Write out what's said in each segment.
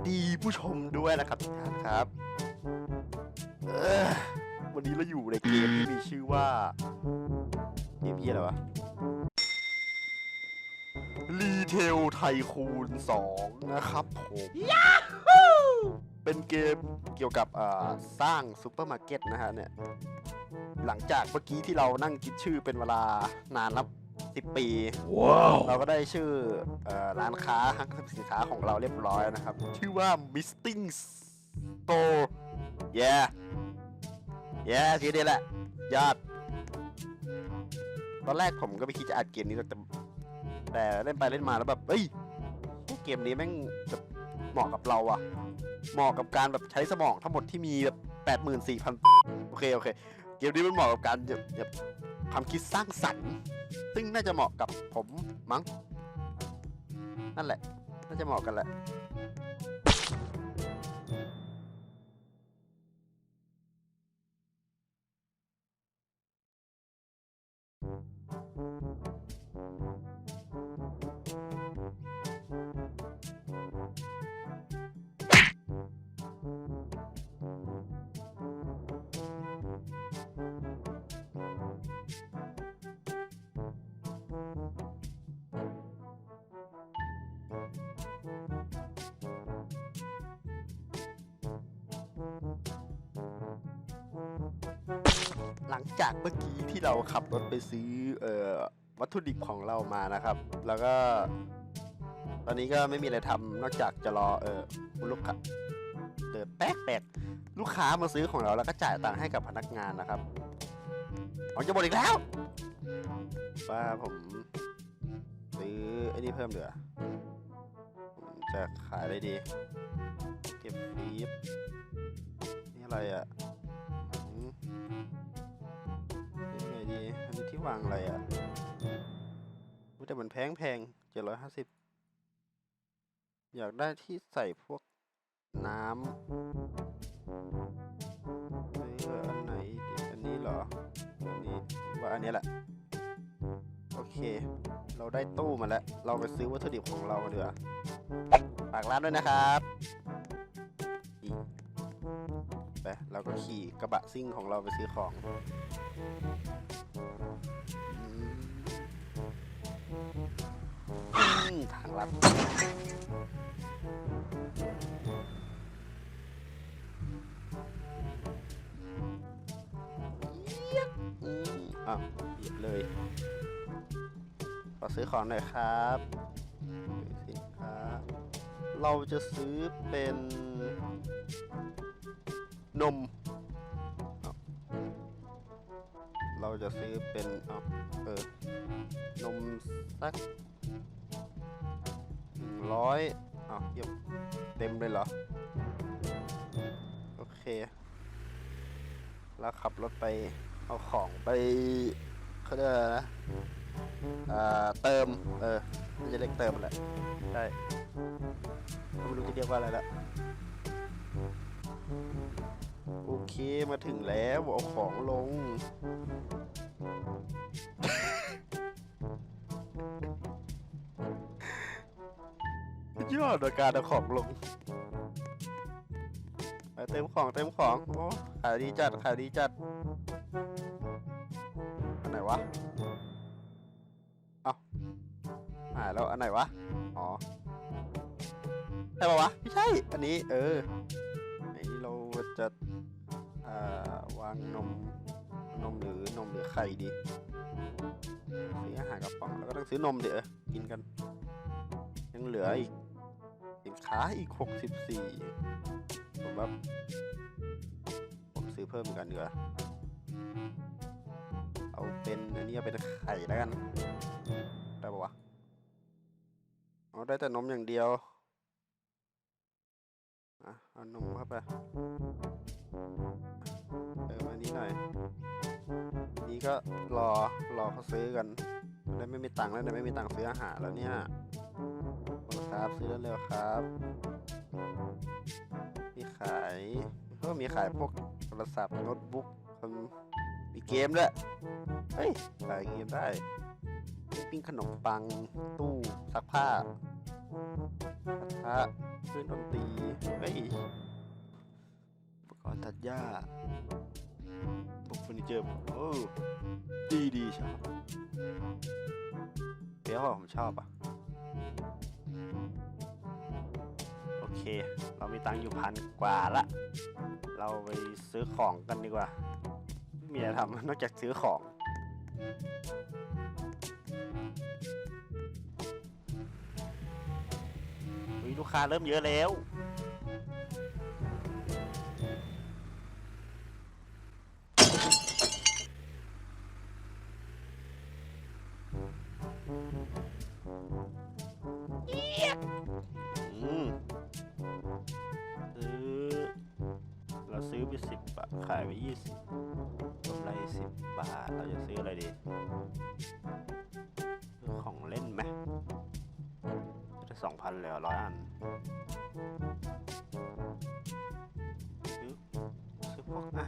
วัดีผู้ชมด้วยนะครับทุกท่านครับวันนี้เราอยู่ในเกมที่มีชื่อว่าเกมยี่อะไรวะรีเทลไทคูณ2นะครับผมเป็นเกมเกี่ยวกับสร้างซูเปอร์มาร์เก็ตนะฮะเนี่ยหลังจากเมื่อกี้ที่เรานั่งคิดชื่อเป็นเวลานานแล้ว 10 ปี ว้าเราก็ได้ชื่ออร้านค้าห้างสรรพสินค้าของเราเรียบร้อยนะครับ ชื่อว่า Misting Store yeah ย้ทีชื่อนี้แหละยอด ตอนแรกผมก็ไม่คิดจะอัดเกมนี้แต่แต่เล่นไปเล่นมาแล้วแบบเฮ้ยเกมนี้แม่งเหมาะกับเราอะเหมาะกับการแบบใช้สมองทั้งหมดที่มีแบบแปดหมื่นสี่พันโอเคโอเค เกมนี้มันเหมาะกับการแบบความคิดสร้างสรรค์ ซึ่งน่าจะเหมาะกับผมมั้ง นั่นแหละ น่าจะเหมาะกันแหละ หลังจากเมื่อกี้ที่เราขับรถไปซื้อเอ่อวัตถุดิบของเรามานะครับ แล้วก็ ตอนนี้ก็ไม่มีอะไรทำนอกจากจะรอเออลูกค้าเดินแป๊กแปกลูกค้ามาซื้อของเราแล้วก็จ่ายตังค์ให้กับพนักงานนะครับอ๋อจะหมดอีกแล้วว่าผมซื้อไอ้นี่เพิ่มเดือผมจะขายอะไรดี เก็บฟีบนี่อะไรอะ วางอะไรอะแต่มันแพงแพงเจ็ดร้อยห้าสิบอยากได้ที่ใส่พวกน้ำเฮ้ยเอออันไหนดีอันนี้เหรอ อันนี้ว่าอันนี้แหละ โอเค เราได้ตู้มาแล้ว เราไปซื้อวัตถุดิบของเรากันดีกว่าฝากร้านด้วยนะครับ ไปเราก็ขี่กระบะซิ่งของเราไปซื้อของอืมทางลัดเอี๊ยกอืมอ้าวหยิบเลย ขอซื้อของหน่อยครับซื้อสินค้าเราจะซื้อเป็น นม เราจะซื้อเป็นเออนมสักหนึ่งร้อยอ้าวเยี่ยมเต็มเลยเหรอ โอเค แล้วขับรถไปเอาของไปเขาเรียกนะอ่าเติม เออน่าจะเรียกเติมแหละใช่ไม่รู้จะเรียกว่าอะไรละ โอเคมาถึงแล้วเอาของลง ยอดในการเอาของลงเต็มของเต็มของโอ้ขายดีจัดขายดีจัดอันไหนวะเอาหายแล้วอันไหนวะอ๋อใช่ปะวะไม่ใช่ อันนี้ เออ จะาวางนมนมหรือนมหรือไข่ดีซื้ออาหารกระป๋องแล้วก็ต้องซื้อนมเดี๋ยวกินกัน ยังเหลืออีกสินค้าอีก 64 ผมว่าผมซื้อเพิ่มอีกอันเนีกว่ยเอาเป็นอันนี้เป็นไข่แล้วกัน ได้ปะวะ เอาได้แต่นมอย่างเดียว อะเอานมเข้าไปเติมอันนี้หน่อย นี้ก็รอรอเขาซื้อกันได้ไม่มีตังค์แล้วเนี่ยไม่มีตังค์ซื้ออาหารแล้วเนี่ยขอบคครับซื้อเร็วครับ มีขายเพิ่มมีขายพวกโทรศัพท์โน้ตบุ๊กคอมมีเกมด้วยเฮ้ยขายเกมได้ปิ้งขนมปังตู้ซักผ้า กระทะเครื่องดนตรีเฮ้ยอุปกรณ์ตัดหญ้าพวกเฟอร์นิเจอร์โอ้ดีดีชอบเดี๋ยวผมชอบอะ โอเค เรามีตังค์อยู่พันกว่าละ เราไปซื้อของกันดีกว่าไม่มีอะไรทำนอกจากซื้อของ ลูกค้าเริ่มเยอะแล้ว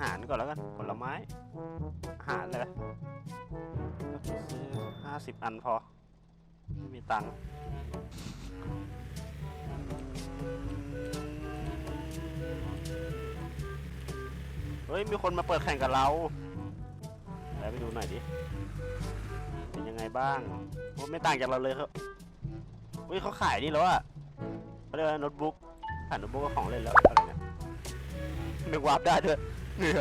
หารก่อนแล้วกัน ผลไม้ อาหารเลยก็ซื้อห้าสิบอันพอ ไม่มีตังค์เฮ้ย มีคนมาเปิดแข่งกับเรา แล้วไปดูหน่อยดิ เป็นยังไงบ้างโอ้ไม่ต่างจากเราเลยครับเฮ้ยเขาขายนี่แล้วอะเขาเรียกว่าโน้ตบุ๊กขายโน้ตบุ๊กก็ของเล่นแล้วอะไรเนี่ยนึกวาร์ปได้ด้วย เนี่ย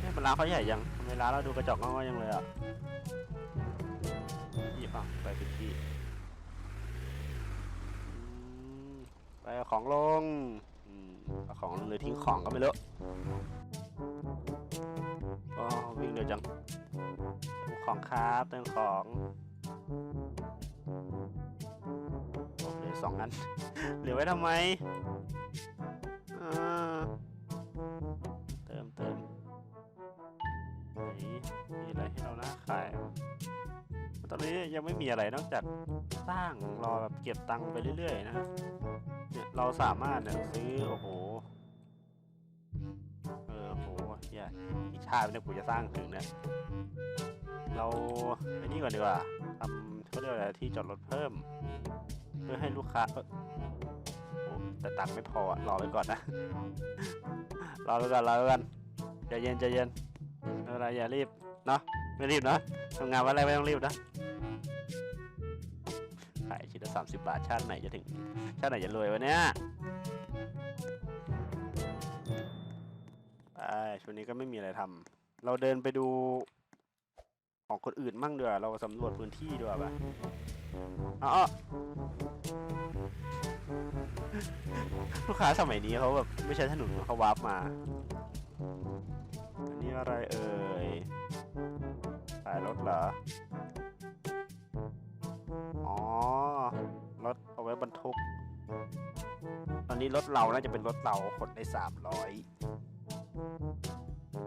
เนี่ยมันร้านเขาใหญ่ยังทำไมร้านเราดูกระจกงอๆยังเลยอะหยิบอะไปผิดที่อืมไปเอาของลงอืมเอาของลงหรือทิ้งของก็ไม่รู้อ๋อวิ่งเร็วจังเติมของครับเติมของโอเคสองอันเหลือไว้ทำไมอ่า เติมเติมไหนมีอะไรให้เราน่าขาย ตอนนี้ยังไม่มีอะไรนอกจากสร้างรอแบบเก็บตังค์ไปเรื่อยๆนะเนี่ยเราสามารถเนี่ยซื้อโอ้โหเออโหเหี้ยอีกชาติเนี่ยกูจะสร้างถึงเนี่ยเราไอ้นี่ก่อนดีกว่าทำเขาเรียกอะไรที่จอดรถเพิ่ม เพื่อให้ลูกค้า แต่ตังค์ไม่พออะรอไปก่อนนะ รอไปก่อนรอไปก่อนใจเย็นใจเย็นไม่เป็นไรอย่ารีบเนาะไม่รีบเนาะทำงานวันแรกไม่ต้องรีบนะขายชิ้นละสามสิบบาทชาติไหนจะถึง ชาติไหนจะรวยวะเนี่ยไปช่วงนี้ก็ไม่มีอะไรทำเราเดินไปดู ของคนอื่นมั่งดีกว่าเราสำรวจพื้นที่ดีกว่าปะอ๋อลูกค้าสมัยนี้เขาแบบไม่ใช่ถนนเขาวาร์ปมา อันนี้อะไรเอ่ยขายรถเหรอ อ๋อ รถเอาไว้บรรทุก ตอนนี้รถเราน่าจะเป็นรถเราขนได้สามร้อย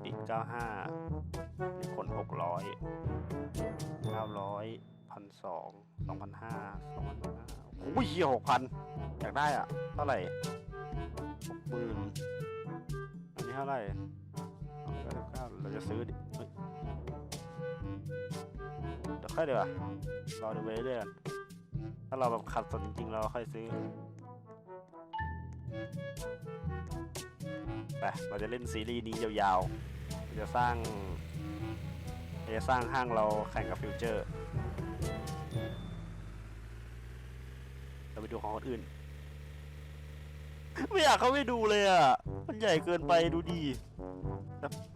อีกเก้าห้านี่ขน หกร้อยเก้าร้อยพันสองสองพันห้าสองพันห้าโอ้ยหกพันอยากได้อะ เท่าไหร่หกหมื่นอันนี้เท่าไหร่เก้าเก้าเราจะซื้อดิเฮ้ยเดี๋ยวค่อยเดี๋ยวรอดูไปเรื่อยก่อนถ้าเราแบบขัดสนจริงๆ เราค่อยซื้อไปเราจะเล่นซีรีส์นี้ยาวๆเราจะสร้าง สร้างห้างเราแข่งกับฟิวเจอร์เราไปดูของคนอื่น ไม่อยากเข้าไปดูเลยอะ มันใหญ่เกินไปดูดี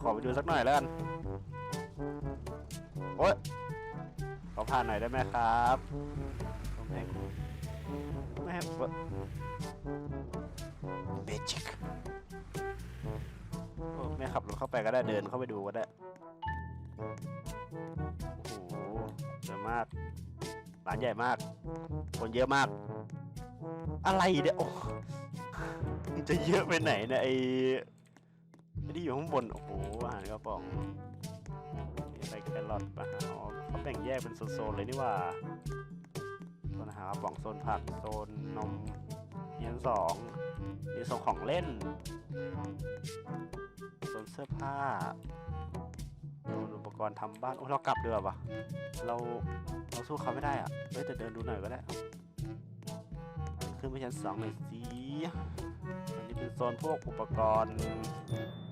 ขอไปดูสักหน่อยแล้วกัน โอ๊ยขอผ่านหน่อยได้ไหมครับแม่แม่เมจิกไม่ขับรถเข้าไปก็ได้เดินเข้าไปดูก็ได้ โอ้โหเยอะมากร้านใหญ่มาก คนเยอะมาก อะไรเนี่ยโอ้จะเยอะไปไหนเนี่ยไอ้ไอ้ที่อยู่ข้างบน โอ้โหอาหารกระป๋องมีอะไรแครอทมาหาอ๋อเขาแบ่งแยกเป็นโซนๆเลยนี่ว่าโซนอาหารกระป๋องโซนผักโซนนมเยียนสองมีโซนของเล่นโซนเสื้อผ้า อุปกรณ์ทำบ้านโอ้เรากลับเดือปะเราเราสู้เขาไม่ได้อะเฮ้ยแต่เดินดูหน่อยก็ได้ขึ้นไปชั้นสองหน่อยสิอันนี้เป็นโซนพวกอุปกรณ์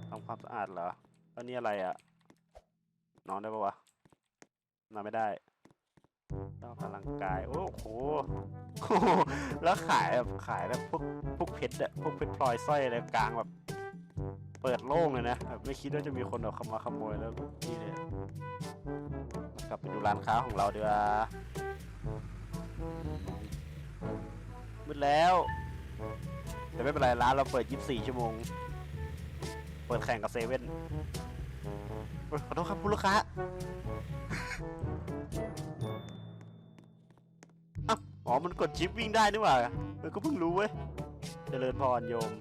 ทำความสะอาดเหรอแล้วนี่อะไรอะ่ะนอนได้ปะวะนอนไม่ได้ต้องออกกำลังกายโอ้โหโอ้โห แล้วขายแบบขายแบบพวกพวกเพชรอะพวกเพชรพลอยสร้อยอะไรกลางแบบ เปิดโล่งเลยนะแบบไม่คิดว่าจะมีคนแบบมาขโมยแล้วนี่เลยกลับไปดูร้านค้าของเราดีกว่ามืดแล้ว แต่ไม่เป็นไรร้านเราเปิด 24 ชั่วโมง เปิดแข่งกับเซเว่นขอโทษครับคุณลูกค้าอ๋อ มันกดชิปวิ่งได้นี่หว่าเออก็เพิ่งรู้เว้ย เจริญพรโยม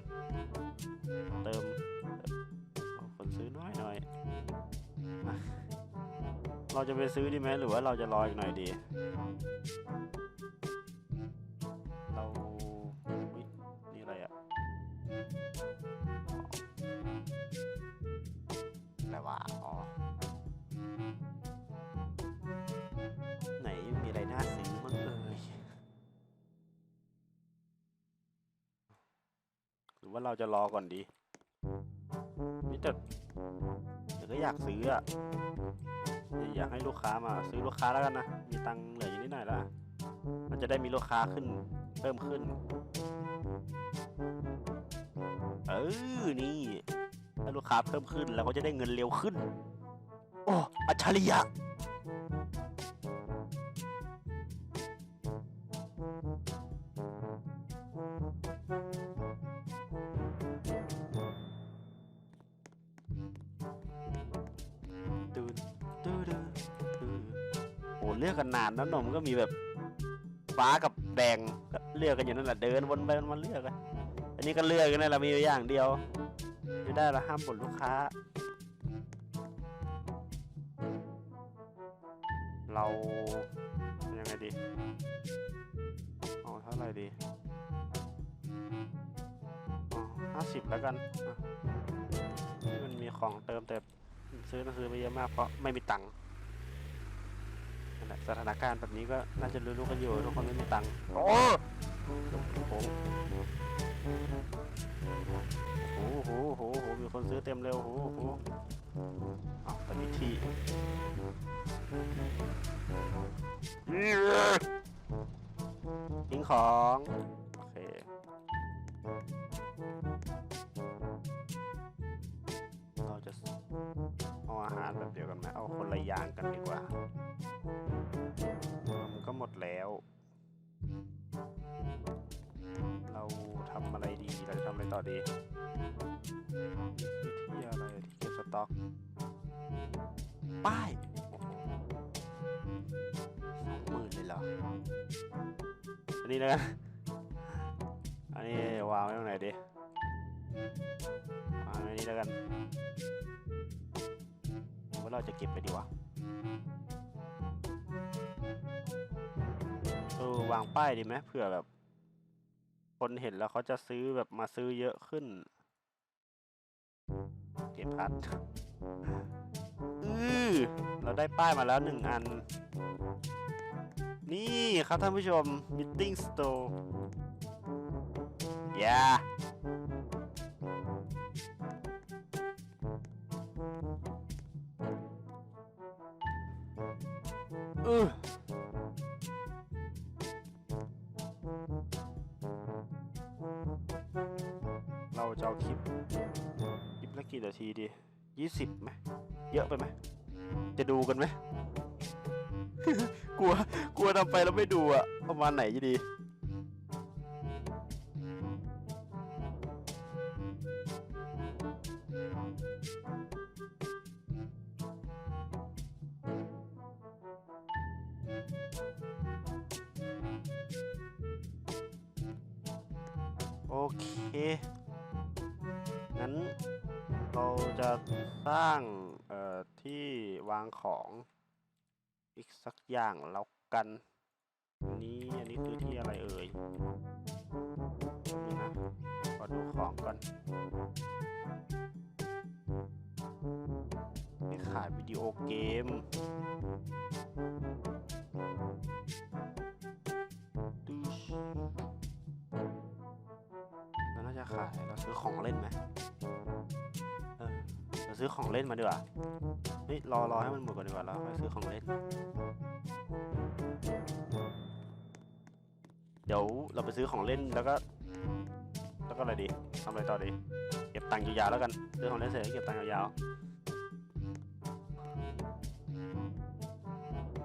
เราจะไปซื้อดีไหมหรือว่าเราจะรออีกหน่อยดี เราอุ๊ยนี่อะไรอะอะไรวะอ๋อ ไหนมีอะไรน่าซื้อบ้งเอ่ยหรือว่าเราจะรอก่อนดีนี่แต่แต่ก็อยากซื้ออะ อยากให้ลูกค้ามาซื้อลูกค้าแล้วกันนะ มีตังเหลืออยู่นิดหน่อยแล้วมันจะได้มีลูกค้าขึ้นเพิ่มขึ้น เออ นี่ถ้าลูกค้าเพิ่มขึ้นเราก็จะได้เงินเร็วขึ้น โอ้ อัจฉริยะ นนานนะนมก็มีแบบฟ้ากับแดงก็เลือกกันอยู่นั่นแหละเดินวนไปวนมาเลือกกันอันนี้ก็เลือกกันนั่นแหละมีอยู่อย่างเดียว ไม่ได้ละห้ามบ่นลูกค้า เรายังไงดีเอาเท่าไหร่ดีอ๋อห้าสิบแล้วกันมันมีของเติมแต่ซื้อหนังสือไปเยอะมากเพราะไม่มีตังค์ สถานการณ์แบบนี้ก็น่าจะรู้ๆกันอยู่ทุกคนไม่มีตังค์โอ้โหโอ้โหโอ้โหโอ้โหมีคนซื้อเต็มเร็วโอ้โหเอาแต่มีที่ทิ้งของโอเคเราจะเอาอาหารแบบเดียวกันไหมเอาคนละอย่างกันดีกว่ามันก็หมด แล้ว เราทำอะไรดี เราจะทำอะไรต่อดีที่อะไรที่เก็บสต็อก ป้ายสองหมื่นเลยเหรอ อันนี้นะอันนี้วางไว้ตรงไหนดีวางไว้นี้แล้วกันว่าเราจะเก็บไปดีวะ เออวางป้ายดีไหมเผื่อแบบ คนเห็นแล้วเขาจะซื้อแบบมาซื้อเยอะขึ้น เก็บพัดอือเราได้ป้ายมาแล้วหนึ่งอัน นี่ครับท่านผู้ชม Meeting Store อย่าเออ กี่นาทีดียี่สิบไหมเยอะไปไหมจะดูกันไหมกลัวกลัวทำไปแล้วไม่ดูอะประมาณไหนจะดีโอเค งั้น เราจะสร้างเอ่อที่วางของอีกสักอย่างแล้วกันนี้อันนี้คือที่อะไรเอ่ยนี่นะขอดูของก่อนนี่ขายวิดีโอเกมดูชขายเราซื้อของเล่นไหม ซื้อของเล่นมาดีกว่าเฮ้ยรอรอให้มันหมดก่อนดีกว่าแล้วค่อยซื้อของเล่น เดี๋ยวเราไปซื้อของเล่นแล้วก็ แล้วก็อะไรดีทำอะไรต่อดี เก็บตังค์ยาวๆแล้วกัน ซื้อของเล่นเสร็จเก็บตังค์ยาวๆ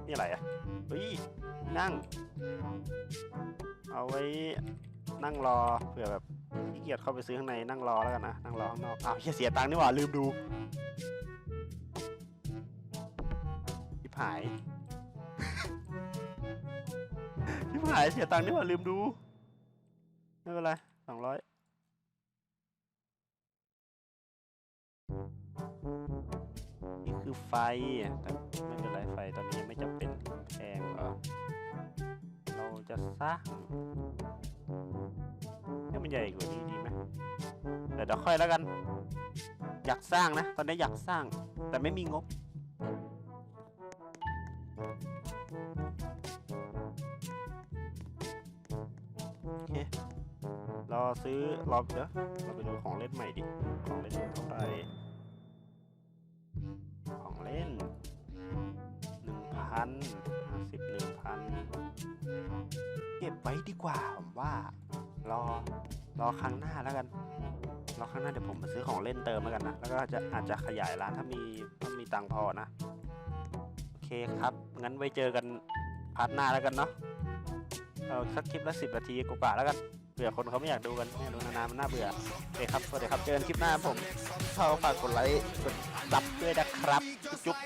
นี่อะไรอะเฮ้ยนั่ง เอาไว้นั่งรอเผื่อแบบ ขี้เกียจเข้าไปซื้อข้างในนั่งรอแล้วกันนะนั่งรอข้างนอกอ้าวเหี้ยเสียตังค์นี่หว่าลืมดูชิบหายชิบหายเสียตังค์นี่หว่าลืมดูไม่เป็นไรสองร้อยนี่คือไฟแต่ไม่เป็นไรไฟตอนนี้ไม่จำเป็นแพงเหรอเราจะสร้าง ให้มันใหญ่กว่านี้ดีไหมเดี๋ยวเดี๋ยวค่อยแล้วกัน อยากสร้างนะ ตอนนี้อยากสร้าง แต่ไม่มีงบ โอเค เราซื้อรอบเดี๋ยวเราไปดูของเล่นใหม่ดิ ของเล่นเท่าไหร่ของเล่นหนึ่งพันห้าสิบหนึ่งพันเก็บไว้ดีกว่าผมว่า รอรอครั้งหน้าแล้วกันรอครั้งหน้าเดี๋ยวผมมาซื้อของเล่นเติมแล้วกันนะแล้วก็จะอาจจะขยายร้านถ้ามีถ้ามีตังค์พอนะโอเคครับงั้นไว้เจอกันพาร์ทหน้าแล้วกันเนาะเอาสักคลิปละสิบนาทีกว่าแล้วกันเผื่อคนเขาไม่อยากดูกันไม่อยากดูนานๆมันน่าเบื่อโอเคครับสวัสดีครับเจอกันคลิปหน้าผมเข้าฝากกดไลค์กดซับด้วยนะครับจุ๊บ